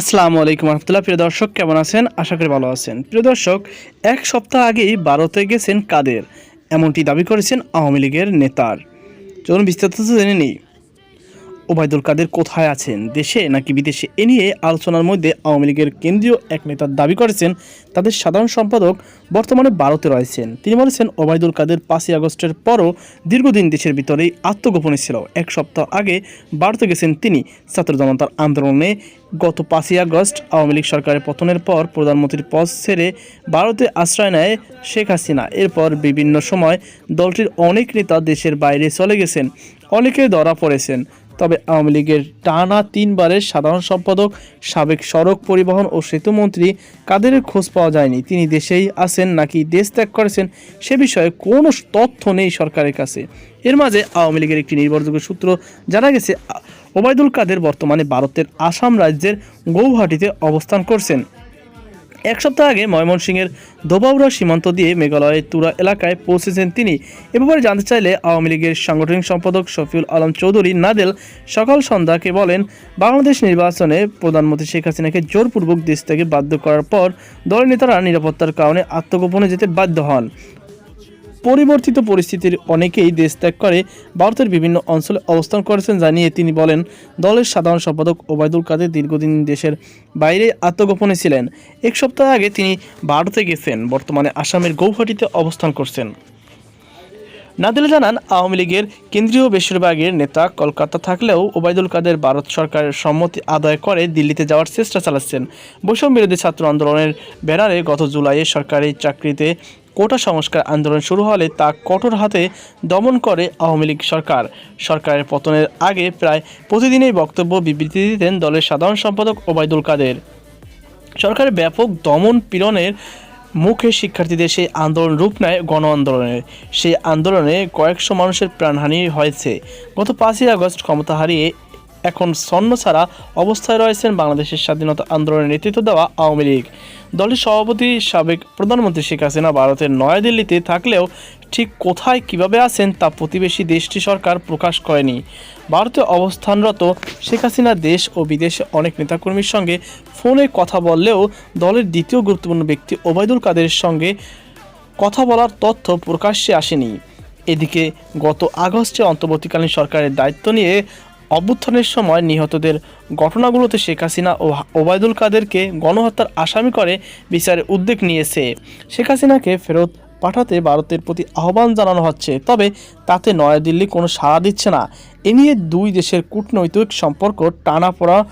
আসসালামু আলাইকুম রহমতুল্লাহ। প্রিয় দর্শক, কেমন আছেন? আশা করি ভালো আছেন। প্রিয় দর্শক, এক সপ্তাহ আগেই ভারতে গেছেন কাদের? এমনটি দাবি করেছেন আওয়ামী লীগের নেতার। চলুন বিস্তারিত জেনে নিই। ওবায়দুল কাদের কোথায় আছেন? দেশে নাকি বিদেশে? এ নিয়ে আলোচনার মধ্যে আওয়ামী লীগের কেন্দ্রীয় এক নেতা দাবি করেছেন, তাদের সাধারণ সম্পাদক বর্তমানে ভারতে রয়েছেন। তিনি বলেছেন, ওবায়দুল কাদের পাঁচই আগস্টের পরও দীর্ঘদিন দেশের ভিতরেই আত্মগোপনে ছিল। এক সপ্তাহ আগে ভারতে গেছেন তিনি। ছাত্র জনতার আন্দোলনে গত পাঁচই আগস্ট আওয়ামী লীগ সরকারের পতনের পর প্রধানমন্ত্রীর পদ ছেড়ে ভারতে আশ্রয় নেয় শেখ হাসিনা। এরপর বিভিন্ন সময় দলটির অনেক নেতা দেশের বাইরে চলে গেছেন। অনেকে ধরা পড়েছেন। তবে আওয়ামী লীগের টানা তিনবারের সাধারণ সম্পাদক, সাবেক সড়ক পরিবহন ও সেতুমন্ত্রী কাদেরের খোঁজ পাওয়া যায়নি? তিনি দেশেই আছেন নাকি দেশ ত্যাগ করেছেন? সে বিষয়ে কোনো তথ্য নেই সরকারের কাছে। এর মাঝে আওয়ামী লীগের একটি নির্ভরযোগ্য সূত্র জানা গেছে ওবায়দুল কাদের বর্তমানে ভারতের আসাম রাজ্যের গৌহাটিতে অবস্থান করছেন। এক সপ্তাহ আগে ময়মনসিংহের দোবাউড়া সীমান্ত দিয়ে মেঘালয়ের তুরা এলাকায় পৌঁছেছেন তিনি। এ ব্যাপারে জানতে চাইলে আওয়ামী লীগের সাংগঠনিক সম্পাদক শফিউল আলম চৌধুরী নাদেল সকাল সন্ধ্যাকে বলেন, বাংলাদেশ নির্বাচনে প্রধানমন্ত্রী শেখ হাসিনাকে জোরপূর্বক দেশ থেকে বাধ্য করার পর দলের নেতারা নিরাপত্তার কারণে আত্মগোপনে যেতে বাধ্য হন। পরিবর্তিত পরিস্থিতির অনেকেই দেশ ত্যাগ করে ভারতের বিভিন্ন অঞ্চলে অবস্থান করেছেন জানিয়ে তিনি বলেন, দলের সাধারণ সম্পাদক ওবায়দুল কাদের দীর্ঘদিন দেশের বাইরে আত্মগোপনে ছিলেন। এক সপ্তাহ আগে তিনি ভারতে গেছেন, বর্তমানে আসামের গৌহাটিতে অবস্থান করছেন। নাদিল জানান, আওয়ামী লীগের কেন্দ্রীয় বেশিরভাগের নেতা কলকাতা থাকলেও ওবায়দুল কাদের ভারত সরকারের সম্মতি আদায় করে দিল্লিতে যাওয়ার চেষ্টা চালাচ্ছেন। বৈষম্য বিরোধী ছাত্র আন্দোলনের ব্যানারে গত জুলাইয়ে সরকারি চাকরিতে কোটা সংস্কার আন্দোলন শুরু হলে তা কঠোর হাতে দমন করে আওয়ামী লীগ সরকার। সরকারের পতনের আগে প্রায় প্রতিদিনই বক্তব্য বিবৃতি দিতেন দলের সাধারণ সম্পাদক ওবায়দুল কাদের। সরকারের ব্যাপক দমন পীড়নের মুখে শিক্ষার্থীদের সেই আন্দোলন রূপ নেয় গণ আন্দোলনের সেই আন্দোলনে কয়েকশো মানুষের প্রাণহানি হয়েছে। গত পাঁচই আগস্ট ক্ষমতা হারিয়ে এখন সন্ন ছাড়া অবস্থায় রয়েছেন বাংলাদেশের স্বাধীনতা আন্দোলনের নেতৃত্ব দেওয়া আওয়ামী লীগ। দলের সভাপতি সাবেক প্রধানমন্ত্রী শেখ হাসিনা ভারতের নয়াদিল্লিতে থাকলেও ঠিক কোথায় কীভাবে আছেন তা প্রতিবেশী দেশটি সরকার প্রকাশ করেনি। ভারতে অবস্থানরত শেখ হাসিনা দেশ ও বিদেশে অনেক নেতাকর্মীর সঙ্গে ফোনে কথা বললেও দলের দ্বিতীয় গুরুত্বপূর্ণ ব্যক্তি ওবায়দুল কাদের সঙ্গে কথা বলার তথ্য প্রকাশ্যে আসেনি। এদিকে গত আগস্টে অন্তর্বর্তীকালীন সরকারের দায়িত্ব নিয়ে অভ্যুত্থানের সময় নিহতদের ঘটনাগুলোতে শেখ হাসিনা ও ওবায়দুল কাদেরকে গণহত্যার আসামি করে বিচারে উদ্যোগ নিয়েছে। শেখ হাসিনাকে ফেরত পাঠাতে ভারতের প্রতি আহ্বান জানানো হচ্ছে, তবে তাতে নয়াদিল্লি কোনো সাড়া দিচ্ছে না। এ নিয়ে দুই দেশের কূটনৈতিক সম্পর্ক টানাপোড়া হ-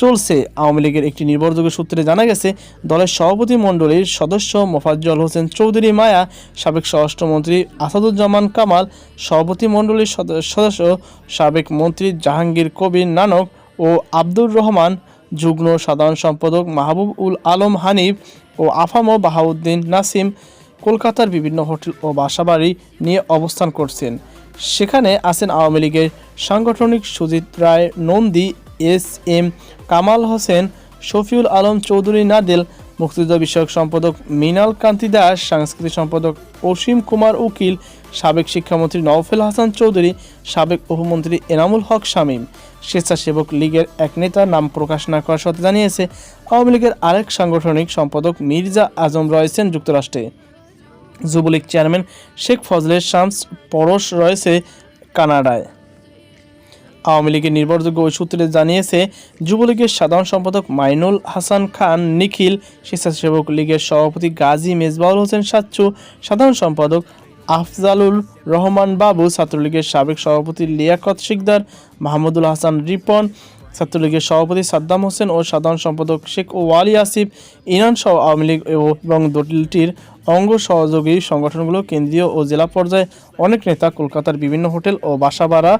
চলছে। আওয়ামী লীগের একটি নির্ভরযোগ্য সূত্রে জানা গেছে, দলের সভাপতি মণ্ডলীর সদস্য মোফাজ্জল হোসেন চৌধুরী মায়া, সাবেক স্বরাষ্ট্রমন্ত্রী আসাদুজ্জামান কামাল, সভাপতি মণ্ডলীর সদস্য সাবেক মন্ত্রী জাহাঙ্গীর কবির নানক ও আব্দুর রহমান, যুগ্ম সাধারণ সম্পাদক মাহবুব উল আলম হানিফ ও আফামো বাহাউদ্দিন নাসিম কলকাতার বিভিন্ন হোটেল ও বাসাবাড়ি নিয়ে অবস্থান করছেন। সেখানে আছেন আওয়ামী লীগের সাংগঠনিক সুজিত রায়, নন্দী এস এম কামাল হোসেন, শফিউল আলম চৌধুরী নাদেল, মুক্তিযুদ্ধ বিষয়ক সম্পাদক মৃণাল কান্তি দাস, সাংস্কৃতিক সম্পাদক অসীম কুমার উকিল, সাবেক শিক্ষামন্ত্রী নওফেল হাসান চৌধুরী, সাবেক উপমন্ত্রী এনামুল হক শামীম। স্বেচ্ছাসেবক লীগের এক নেতার নাম প্রকাশ না করার সত্ত্বে জানিয়েছে, আওয়ামী লীগের আরেক সাংগঠনিক সম্পাদক মির্জা আজম রয়েছেন যুক্তরাষ্ট্রে। যুবলীগ চেয়ারম্যান শেখ ফজলের শামস পরশ রয়েছে কানাডায়। আওয়ামী লীগের নির্ভরযোগ্য ওই সূত্রে জানিয়েছে, যুবলীগের সাধারণ সম্পাদক মাইনুল হাসান খান, নিখিল স্বেচ্ছাসেবক লীগের সভাপতি গাজী মেজবাউল হোসেন সাচ্চু, সাধারণ সম্পাদক আফজালুল রহমান বাবু, ছাত্রলীগের সাবেক সভাপতি লিয়াকত শিকদার, মাহমুদুল হাসান রিপন, ছাত্রলীগের সভাপতি সাদ্দাম হোসেন ও সাধারণ সম্পাদক শেখ ওয়ালি আসিফ, ইরান সহ আওয়ামী লীগ এবং দলটির অঙ্গ সহযোগী সংগঠনগুলো কেন্দ্রীয় ও জেলা পর্যায়ে অনেক নেতা কলকাতার বিভিন্ন হোটেল ও বাসা ভাড়া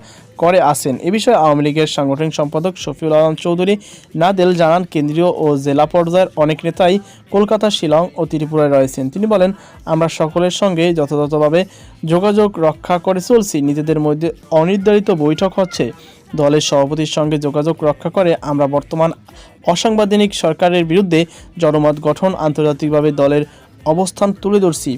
করে আসেন। এ বিষয়ে আওয়ামী লীগের সাংগঠনিক সম্পাদক শফিউল আলম চৌধুরী নাদেল জানান, কেন্দ্রীয় ও জেলা পর্যায়ের অনেক নেতাই কলকাতা, শিলং ও ত্রিপুরায় রয়েছেন। তিনি বলেন, আমরা সকলের সঙ্গে যথাযথভাবে যোগাযোগ রক্ষা করে চলছি। নিজেদের মধ্যে অনির্ধারিত বৈঠক হচ্ছে। দলের সভাপতির সঙ্গে যোগাযোগ রক্ষা করে আমরা বর্তমান অসাংবিধানিক সরকারের বিরুদ্ধে জনমত গঠন, আন্তর্জাতিকভাবে দলের অবস্থান তুলে ধরছি।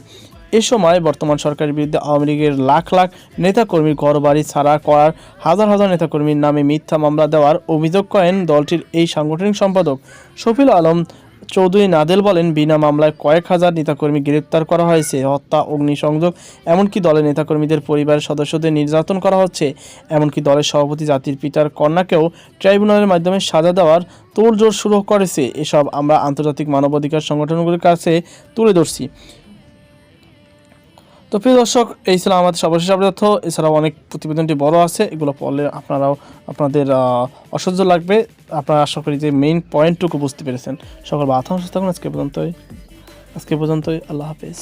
এ সময় বর্তমান সরকারের বিরুদ্ধে আওয়ামী লীগের লাখ লাখ নেতাকর্মীর ঘরবাড়ি ছাড়া করার হাজার হাজার নেতাকর্মীর নামে মিথ্যা মামলা দেওয়ার অভিযোগ করেন দলটির এই সাংগঠনিক সম্পাদক শফিল আলম চৌধুরী নাদেল বলেন, বিনা মামলায় কয়েক হাজার নেতাকর্মী গ্রেপ্তার করা হয়েছে, হত্যা, অগ্নিসংযোগ, এমনকি দলের নেতাকর্মীদের পরিবারের সদস্যদের নির্যাতন করা হচ্ছে। এমনকি দলের সভাপতি জাতির পিতার কন্যাকেও ট্রাইব্যুনালের মাধ্যমে সাজা দেওয়ার তোড়জোড় শুরু করেছে। এসব আমরা আন্তর্জাতিক মানবাধিকার সংগঠনগুলির কাছে তুলে ধরছি। তো প্রিয় দর্শক, এই ছিল আমাদের সর্বশেষ তথ্য এছাড়াও অনেক প্রতিবেদনটি বড় আছে, এগুলো পড়লে আপনারাও আপনাদের অসহ্য লাগবে। আপনারা আশা করি যে মেইন পয়েন্টটুকু বুঝতে পেরেছেন। সকল বাথা সুস্থ থাকুন। আজকে পর্যন্তই। আজকে পর্যন্তই। আল্লাহ হাফেজ।